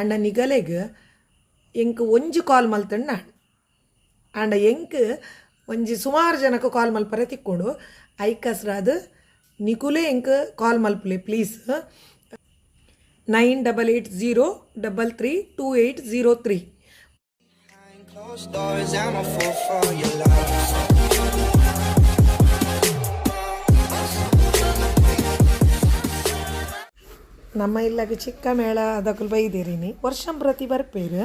And ನಿಗಲೆಗ್ ಎಂಕ್ ಒಂಜಿ ಕಾಲ್ ಮಲ್ತಣ್ಣ. And ಎಂಕ್ ಒಂಜಿ ಸುಮಾರು ಜನಕ್ಕೆ ಕಾಲ್ ಮಲ್ಪರೆ ತಿಕ್ಕೊಂಡು ಐಕಸ್ರಾದ್ ನಿಕುಲೆ ಎಂಕ್ call ಮಲ್ಪಲೆ please. Nine double eight zero double three two eight zero three. ನಮ್ಮ ಇಲ್ಲಾಗ ಚಿಕ್ಕ ಮೇಳ ಅದಕ್ಕಲ್ ಬೈದೇರಿನಿ. ವರ್ಷಂ ಪ್ರತಿ ಬರ್ಪೇರು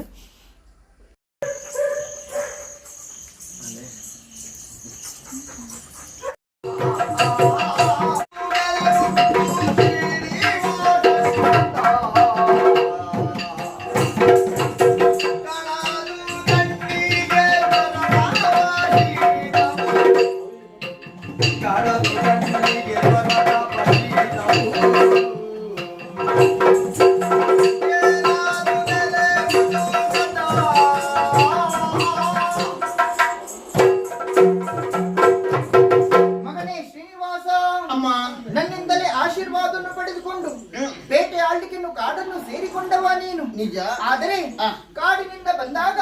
ಆದರೆ ಕಾಡಿನಿಂದ ಬಂದಾಗ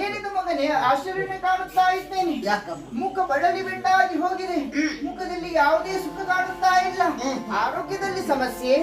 ಏನಿದು ಮಗನೇ ಆಶ್ಚರ್ಯನೇ ಕಾಣುತ್ತಾ ಇದ್ದೇನೆ. ಮುಖ ಬಳಲಿ ಬೆಂಡಾಗಿ ಹೋಗಿದೆ. ಮುಖದಲ್ಲಿ ಯಾವುದೇ ಸುಖ ಕಾಣುತ್ತಾ ಇಲ್ಲ. ಆರೋಗ್ಯದಲ್ಲಿ ಸಮಸ್ಯೆ.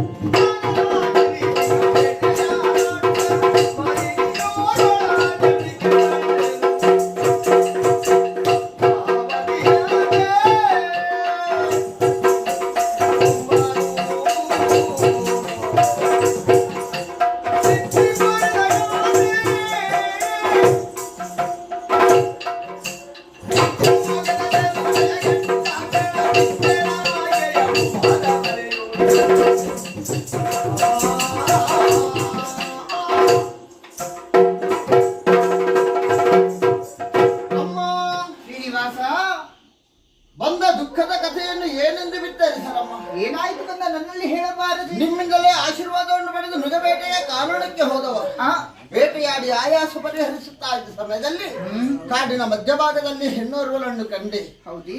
ಆ. ಅಮ್ಮ ಬಂದ ದುಃಖದ ಕಥೆಯನ್ನು ಏನೆಂದು ಬಿತ್ತರಿಸರಮ್ಮ ಏನಾಯ್ತು ಬಂದ ನನ್ನಲ್ಲಿ ಹೇಳಬಾರದು. ನಿಮ್ಮಿಂದಲೇ ಆಶೀರ್ವಾದವನ್ನು ಪಡೆದು ಮೃಗಬೇಟೆಯ ಕಾನೂನಕ್ಕೆ ಹೋದವ ಬೇಟೆಯಾಡಿ ಆಯಾಸ ಪರಿಹರಿಸುತ್ತಾ ಇದ್ದ ಸಮಯದಲ್ಲಿ ಕಾಡಿನ ಮಧ್ಯಭಾಗದಲ್ಲಿ ಹೆಣ್ಣೋರ್ವಲನ್ನು ಕಂಡೆ. ಹೌದಿ.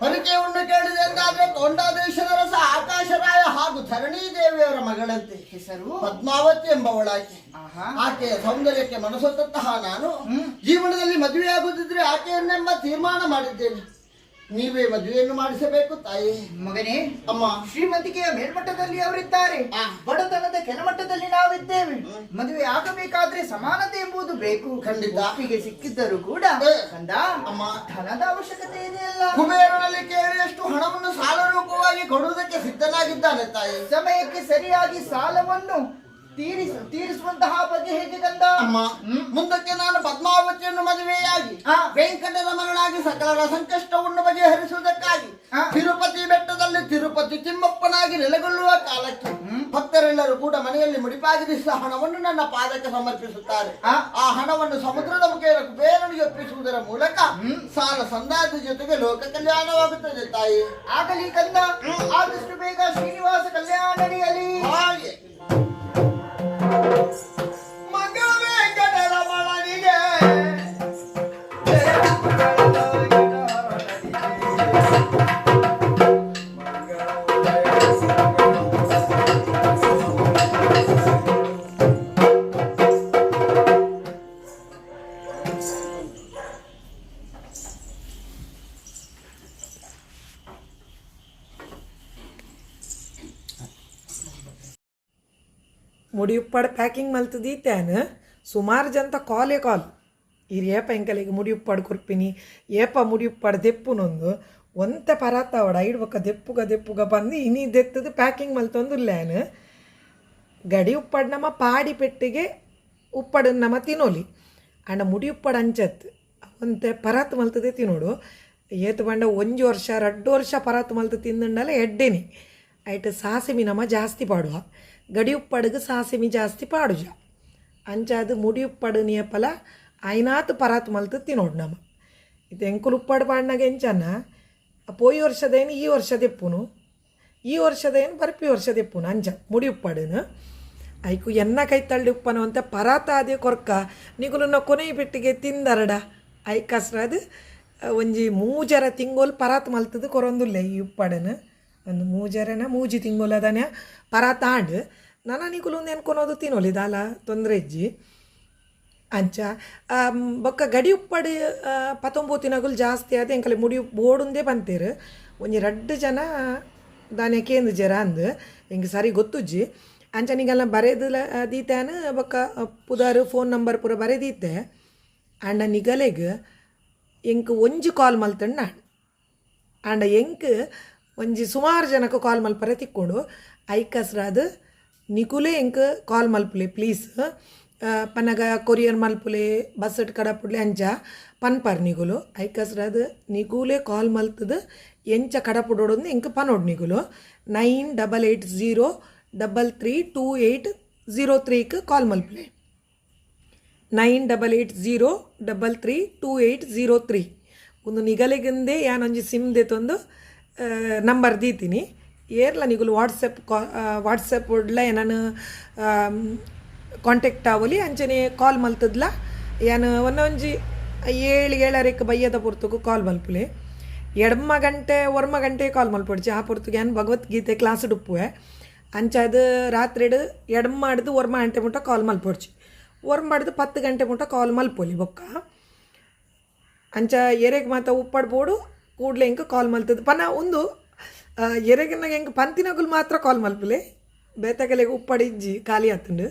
ಪರಿಚಯವನ್ನು ಕೇಳಿದೆ ಎಂದಾದ್ರೆ ತೊಂಡಾದೇಶದ ರಸ ಆಕಾಶರಾಯ ಹಾಗೂ ಧರಣಿ ದೇವಿಯವರ ಮಗಳಂತೆ. ಹೆಸರು? ಪದ್ಮಾವತಿ ಎಂಬವಳಾಕೆ. ಆಕೆಯ ಸೌಂದರ್ಯಕ್ಕೆ ಮನಸೊತ್ತಂತಹ ನಾನು ಜೀವನದಲ್ಲಿ ಮದುವೆಯಾಗುತ್ತಿದ್ರೆ ಆಕೆಯನ್ನೆಂಬ ತೀರ್ಮಾನ ಮಾಡಿದ್ದೇನೆ. ನೀವೇ ಮದುವೆಯನ್ನು ಮಾಡಿಸಬೇಕು ತಾಯಿ ಮಗನೇ ಅಮ್ಮ ಶ್ರೀಮಂತಿಕೆಯ ಮೇಲ್ಮಟ್ಟದಲ್ಲಿ ಅವರಿದ್ದಾರೆ. ಬಡತನದ ಕೆಲಮಟ್ಟದಲ್ಲಿ ನಾವಿದ್ದೇವೆ ಮದುವೆ ಆಗಬೇಕಾದ್ರೆ ಸಮಾನತೆ ಎಂಬುದು ಬೇಕು ಖಂಡಿತ. ಒಪ್ಪಿಗೆ ಸಿಕ್ಕಿದ್ದರೂ ಕೂಡ. ಕಂದ ಅಮ್ಮ. ಧನದ ಅವಶ್ಯಕತೆ ಇದೆಯಲ್ಲ ಕುಬೇರನಲ್ಲಿ ಕೇಳಿದಷ್ಟು ಹಣವನ್ನು ಸಾಲ ರೂಪವಾಗಿ ಕೊಡುವುದಕ್ಕೆ ಸಿದ್ಧನಾಗಿದ್ದಾನೆ ತಾಯಿ ಸಮಯಕ್ಕೆ ಸರಿಯಾಗಿ ಸಾಲವನ್ನು ತೀರಿಸ ತೀರಿಸುವಂತಹ ಬಗ್ಗೆ ಹೇಗೆ ಕಂದ? ಅಮ್ಮ ಮುಂದಕ್ಕೆ ನಾನು ಪದ್ಮಾವತಿಯನ್ನು ಮದುವೆಯಾಗಿ. ವೆಂಕಟರಮಣನಾಗಿ ಸಕಲರ ಸಂಕಷ್ಟವನ್ನು ಬಗೆಹರಿಸುವುದಕ್ಕಾಗಿ. ತಿರುಪತಿ ಬೆಟ್ಟದಲ್ಲಿ ತಿರುಪತಿ ತಿಮ್ಮಪ್ಪನಾಗಿ ನೆಲೆಗೊಳ್ಳುವ ಕಾಲಕ್ಕೆ ಭಕ್ತರೆಲ್ಲರೂ ಕೂಡ ಮನೆಯಲ್ಲಿ ಮುಡಿಪಾಗಿರಿಸಿದ ಹಣವನ್ನು ನನ್ನ ಪಾದಕ್ಕೆ ಸಮರ್ಪಿಸುತ್ತಾರೆ. ಆ. ಆ ಹಣವನ್ನು ಸಮುದ್ರದ ಮುಖೇನ ಕುಬೇರನಿಗೆ ಒಪ್ಪಿಸುವುದರ ಮೂಲಕ ಸಾಲ ಸಂದಾದ ಜೊತೆಗೆ ಲೋಕ ಕಲ್ಯಾಣವಾಗುತ್ತದೆ ತಾಯಿ. ಆಗಲಿ ಕಂದ. ಆದಷ್ಟು ಬೇಗ ಮುಡಿಯುಪ್ಪಡ ಪ್ಯಾಕಿಂಗ್ ಮಲ್ತದೀತ್ಯಾನ? ಸುಮಾರು ಜನತ ಕಾಲೇ ಕಾಲ್. ಹಿರಿಯಪ್ಪ ಎಂಕಲಿಗೆ ಮುಡಿಯುಪ್ಪಡು ಕೊರ್ಪಿನಿ, ಏಪ ಮುಡಿಯುಪ್ಪಡು ದೆಪ್ಪುನೊಂದು. ಒಂತೆ ಪರಾತವಡ ಇಡ್ಬೇಕ ದೆಪ್ಪುಗ ದೆಪ್ಪುಗ ಬಂದು ಇನಿ ದೆತ್ತದು ಪ್ಯಾಕಿಂಗ್ ಮಲ್ತೊಂದು ಲ್ಯಾನ್ ಗಡಿ ಉಪ್ಪಡ್ ನಮ್ಮ ಪಾಡಿ ಪೆಟ್ಟಿಗೆ ಉಪ್ಪಡ ನಮ್ಮ ತಿನ್ನೋಲಿ ಅಣ್ಣ ಮುಡಿ ಉಪ್ಪಡ ಅಂಚತ್. ಒಂತೆ ಪರಾತ್ ಮಲ್ತದೆ ತಿನ್ನೋಡು ಏತು ಬಂಡ ಒಂಜು ವರ್ಷ, ರಡ್ಡು ವರ್ಷ ಪರಾತ್ ಮಲ್ತು ತಿಂದುಂಡಲ ಎಡ್ಡೆನಿ. ಐಟ್ ಸಾಸಿಮಿ ನಮ್ಮ ಜಾಸ್ತಿ ಪಾಡುವ. ಗಡಿ ಉಪ್ಪಡಿಗೆ ಸಾಸಿಮಿ ಜಾಸ್ತಿ ಪಾಡುಜ. ಅಂಚಾದು ಮುಡಿಯುಪ್ಪಡು ಮುಡಿ ಉಪ್ಪಡು ನಿಯಪಲ ಐನಾತು ಪರಾತ್ ಮಲ್ತು ತಿನ್ನೋಡು ನಮ್ಮ ಇದು ಎಂಕುಲು ಉಪ್ಪಾಡು ಪಾಡ್ನಾಗ ಎಂಚನ್ನ ಪೋಯಿ ವರ್ಷದೇನು, ಈ ವರ್ಷದೆಪ್ಪುನು? ಈ ವರ್ಷದೇನು, ಬರ್ಪಿ ವರ್ಷದೆಪ್ಪುನು? ಅಂಚ ಮುಡಿ ಉಪ್ಪಾಡುನು ಐಕು ಎನ್ನ ಕೈ ತಳ್ಳಿ ಉಪ್ಪನು ಅಂತ ಪರಾತ ಅದೇ ಕೊರ್ಕ. ನಿಗುಲು ಕೊನೆಯ ಬಿಟ್ಟಿಗೆ ತಿಂದರಡ. ಐ ಅದು ಒಂಜಿ ಮೂಜರ ತಿಂಗೋಲ್ ಪರಾತ್ ಮಲ್ತದು ಕೊರೊಂದುಲ್ಲೆ ಈ ಉಪ್ಪಾಡನ. ಒಂದು ಮೂಜರನ ಮೂಜಿ ತಿಂಗೋಲ್ ಪರ ತಾಂಡ್ ನನ್ನ ನಿಗುಲು ನೆನ್ಕೊನೋದು ತಿನ್ನೋಲಿ ದಾಲ, ತೊಂದರೆ ಇಜ್ಜಿ. ಅಂಚ ಬೊಕ್ಕ ಗಡಿ ಉಪ್ಪಡು ಪತ್ತೊಂಬತ್ತಿನಗುಲು ಜಾಸ್ತಿ ಆದ ಎಂಕಲೆ ಮುಡಿ ಬೋಡುಂದೇ ಬಂತೀರು ಒಂಜಿ ರಡ್ಡು ಜನ ದಾನೆ ಕೇಂದ್ರ ಜರ ಅಂದ್. ಹಿಂಗೆ ಸರಿ ಗೊತ್ತುಜ್ಜಿ. ಅಂಚನಿಗೆಲ್ಲ ಬರೆದು ದೀತಾನ, ಬೊಕ್ಕ ಪುದಾರು ಫೋನ್ ನಂಬರ್ ಪೂರ ಬರೆದೀತೆ ಆಂಡ ನಿಗಲೆಗ್, ಎಂಕ್ ಒಂಜಿ ಕಾಲ್ ಮಲ್ತಣ್ಣ ಆಂಡ ಎಂಕ್ ಒಂಜಿ ಸುಮಾರು ಜನಕ್ಕೆ ಕಾಲ್ ಮಲ್ಪರೆ ತಿಕ್ಕೊಂಡು ಐಕಸ್ರಾದ ನಿಕುಲೆ ಎಂಕ್ ಕಾಲ್ ಮಲ್ಪುಲೆ, ಪ್ಲೀಸ್. ಪನಗ ಕೊರಿಯರ್ ಮಲ್ಪುಲೆ, ಬಸ್ಸಟ್ ಕಡಪುಡ್ಲೆ ಅಂಚ, ಪನ್ಪರ್ ನಿಗುಲು. ಐಕಸ್ರಾದ ನಿಗುಲೆ ಕಾಲ್ ಮಲ್ತದ, ಎಂಚ ಕಡಪುಡೋಡು ಎಂಕ್ ಪನೋಡ್ ನಿಗುಲು. Nine double eight zero double three two eight zero ತ್ರೀಕ್ call ಮಲ್ಪುಲೆ. Nine double eight zero double three two eight zero three. ಒಂದು ನಿಗಲಿಗಿಂದೇ ಯಾನೊಂಜಿ ಸಿಮ್ದೆ ತಂದು ನಂಬರ್ ದೀತೀನಿ ಏರ್ಲ ನಿಗುಲು ವಾಟ್ಸಪ್ ಕಾ ವಾಟ್ಸಪ್ ಉಡ್ಲ ನಾನು ಕಾಂಟ್ಯಾಕ್ಟ್ ಆವಲಿ ಅಂಚನೆ ಕಾಲ್ ಮಲ್ತದ್ಲ. ಏನು ಒಂದೊಂಜಿ ಏಳು ಏಳರಕ್ಕೆ ಬಯ್ಯದ ಪೊರ್ತುಗು ಕಾಲ್ ಮಲ್ಪುಲೆ. ಎಡಮ ಗಂಟೆ ಒರ್ಮ ಗಂಟೆ ಕಾಲ್ ಮಲ್ಪಡ್ಚಿ ಆ ಪೊರ್ತುಗೆ ಏನು ಭಗವದ್ಗೀತೆ ಕ್ಲಾಸ್ ಡುಪ್ಪುವೆ. ಅಂಚದು ರಾತ್ರಿಡು ಎಡಮ ಮಾಡಿದು ಒರ್ಮ ಗಂಟೆ ಮುಟ್ಟ ಕಾಲ್ ಮಲ್ಪಡ್ಚಿ ಒರ್ಮ ಮಾಡಿದು ಪತ್ತು ಗಂಟೆ ಮುಟ್ಟ ಕಾಲ್ ಮಲ್ಪೊಲಿ ಬೊಕ್ಕ. ಅಂಚ ಏರೆಗೆ ಮಾತ ಉಪ್ಪಡ್ಬೋಡು ಕೂಡಲೇ ಇಂಕ ಕಾಲ್ ಮಲ್ತದ. ಪನ ಒಂದು ಎರೆಗಿನಾಗ ಹೆಂಗೆ, ಪಂತಿನಗುಲು ಮಾತ್ರ ಕಾಲ್ ಮಲ್ಪಲೆ? ಬೇತಗಲೆಗೆ ಉಪ್ಪಡಿಜ್ಜಿ ಖಾಲಿ ಆತಂಡು